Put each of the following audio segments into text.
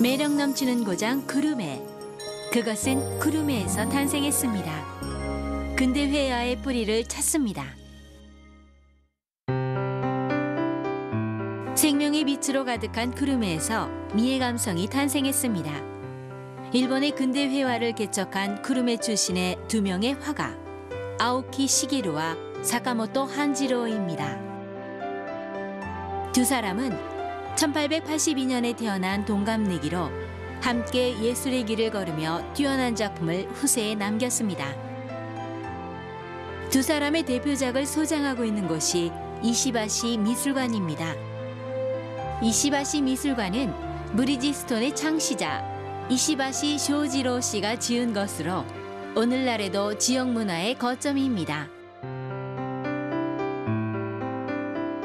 매력 넘치는 고장 구루메. 그것은 구루메에서 탄생했습니다. 근대 회화의 뿌리를 찾습니다. 생명의 빛으로 가득한 쿠르메에서 미의 감성이 탄생했습니다. 일본의 근대 회화를 개척한 쿠르메 출신의 두 명의 화가 아오키 시게루와 사카모토 한지로입니다. 두 사람은 1882년에 태어난 동갑내기로 함께 예술의 길을 걸으며 뛰어난 작품을 후세에 남겼습니다. 두 사람의 대표작을 소장하고 있는 곳이 이시바시 미술관입니다. 이시바시 미술관은 브리지스톤의 창시자 이시바시 쇼지로 씨가 지은 것으로 오늘날에도 지역 문화의 거점입니다.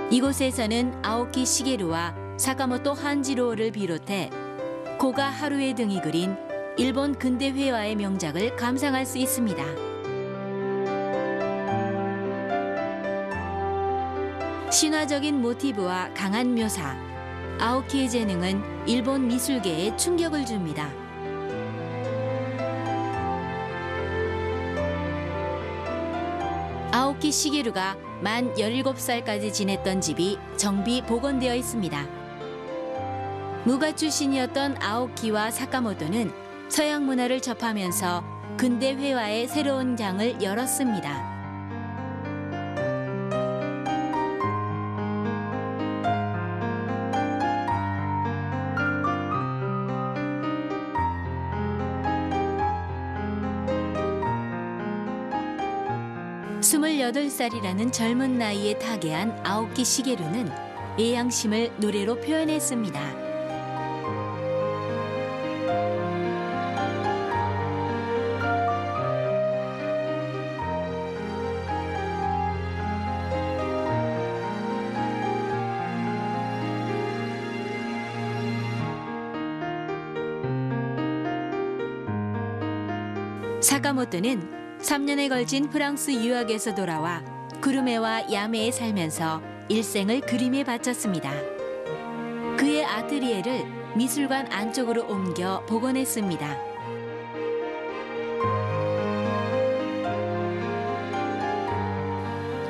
이곳에서는 아오키 시게루와 사카모토 한지로를 비롯해 고가 하루에 등이 그린 일본 근대 회화의 명작을 감상할 수 있습니다. 신화적인 모티브와 강한 묘사, 아오키의 재능은 일본 미술계에 충격을 줍니다. 아오키 시게루가 만 17살까지 지냈던 집이 정비 복원되어 있습니다. 무가 출신이었던 아오키와 사카모토는 서양 문화를 접하면서 근대 회화의 새로운 장을 열었습니다. 스물여덟 살이라는 젊은 나이에 타계한 아오키 시게루는 애양심을 노래로 표현했습니다. 사카모토는 3년에 걸친 프랑스 유학에서 돌아와 구르메와 야메에 살면서 일생을 그림에 바쳤습니다. 그의 아트리에를 미술관 안쪽으로 옮겨 복원했습니다.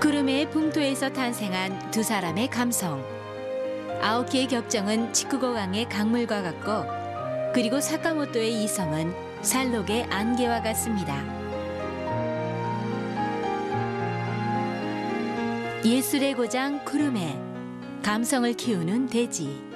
구르메의 풍토에서 탄생한 두 사람의 감성. 아오키의 격정은 치쿠고강의 강물과 같고 그리고 사카모토의 이성은 살록의 안개와 같습니다. 예술의 고장 쿠르메, 감성을 키우는 대지.